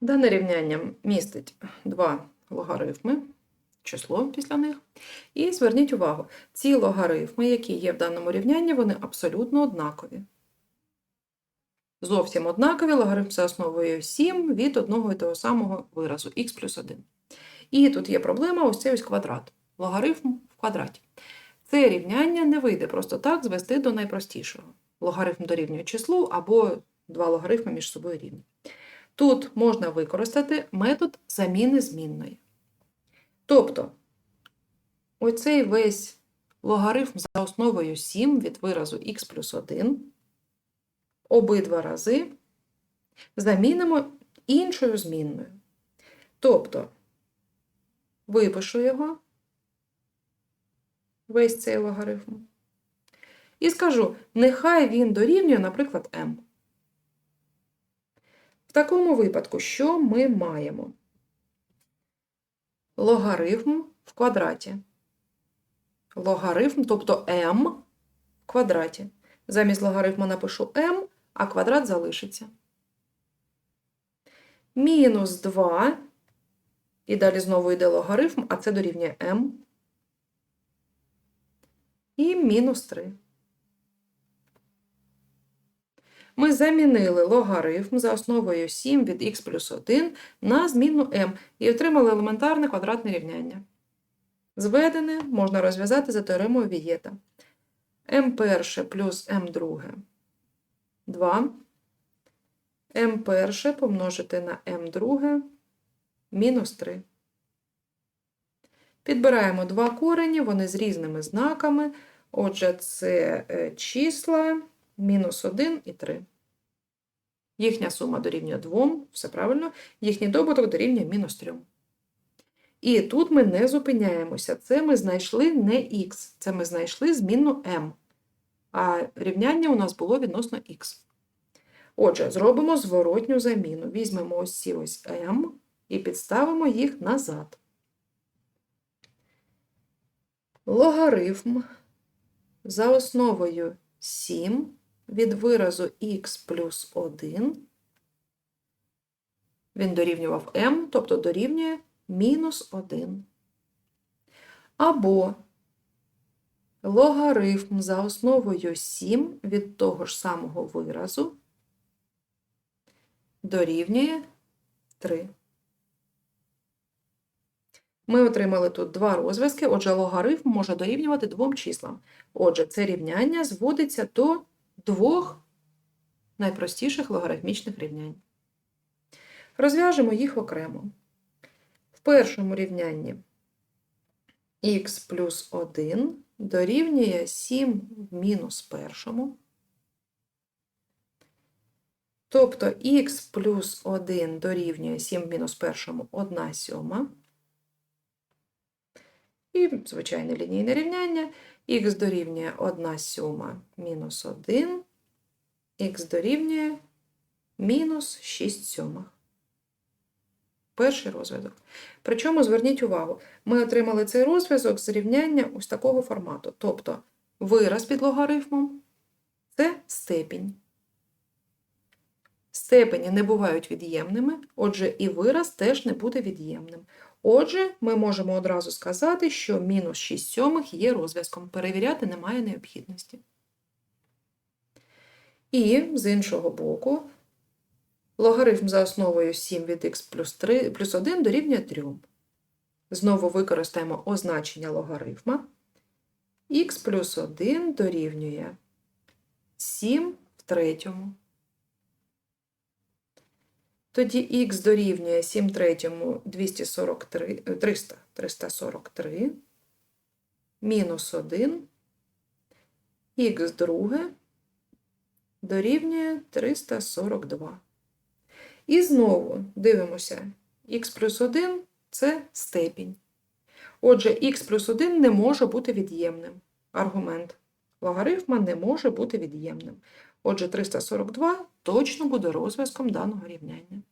Дане рівняння містить два логарифми, число після них. І зверніть увагу, ці логарифми, які є в даному рівнянні, вони абсолютно однакові. Зовсім однакові логарифм за основою 7 від одного і того самого виразу х плюс 1. І тут є проблема ось цей ось квадрат. Логарифм в квадраті. Це рівняння не вийде просто так звести до найпростішого. Логарифм дорівнює числу або два логарифми між собою рівні. Тут можна використати метод заміни змінної. Тобто, оцей весь логарифм за основою 7 від виразу х плюс 1 обидва рази замінимо іншою змінною. Тобто, випишу його, весь цей логарифм, і скажу, нехай він дорівнює, наприклад, m. Такому випадку, що ми маємо? Логарифм в квадраті. Логарифм, тобто m в квадраті. Замість логарифму напишу m, а квадрат залишиться. Мінус 2. І далі знову йде логарифм, а це дорівнює m. І мінус 3. Ми замінили логарифм за основою 7 від х плюс 1 на змінну m і отримали елементарне квадратне рівняння. Зведене можна розв'язати за теоремою Вієта. m перше плюс m друге 2. m перше помножити на m друге мінус 3. Підбираємо два корені, вони з різними знаками. Отже, це е, числа мінус 1 і 3. Їхня сума дорівнює 2, все правильно, їхній добуток дорівнює мінус 3. І тут ми не зупиняємося. Це ми знайшли не х, це ми знайшли змінну m. А рівняння у нас було відносно х. Отже, зробимо зворотню заміну. Візьмемо ось ці ось m і підставимо їх назад. Логарифм за основою 7 від виразу х плюс 1, він дорівнював m, тобто дорівнює мінус 1. Або логарифм за основою 7 від того ж самого виразу дорівнює 3. Ми отримали тут два розв'язки, отже, логарифм може дорівнювати двом числам. Отже, це рівняння зводиться до двох найпростіших логарифмічних рівнянь. Розв'яжемо їх окремо. В першому рівнянні х плюс 1 дорівнює 7 в мінус першому. Тобто х плюс 1 дорівнює 7 в мінус першому 1 сьома. І звичайне лінійне рівняння х дорівнює 1 сьома мінус 1, х дорівнює мінус 6 сьомих. Перший розв'язок. Причому зверніть увагу, ми отримали цей розв'язок з рівняння ось такого формату. Тобто вираз під логарифмом це степінь. Степені не бувають від'ємними, отже, і вираз теж не буде від'ємним. Отже, ми можемо одразу сказати, що мінус 6 сьомих є розв'язком. Перевіряти немає необхідності. І з іншого боку, логарифм за основою 7 від х плюс, 3, плюс 1 дорівнює 3. Знову використаємо означення логарифма. х плюс 1 дорівнює 7 в третьому. Тоді х дорівнює 7 третьому 243, 300, 343, мінус 1, х друге дорівнює 342. І знову дивимося, х плюс 1 це степінь. Отже, х плюс 1 не може бути від'ємним. Аргумент логарифма не може бути від'ємним. Отже, 342 точно буде розв'язком даного рівняння.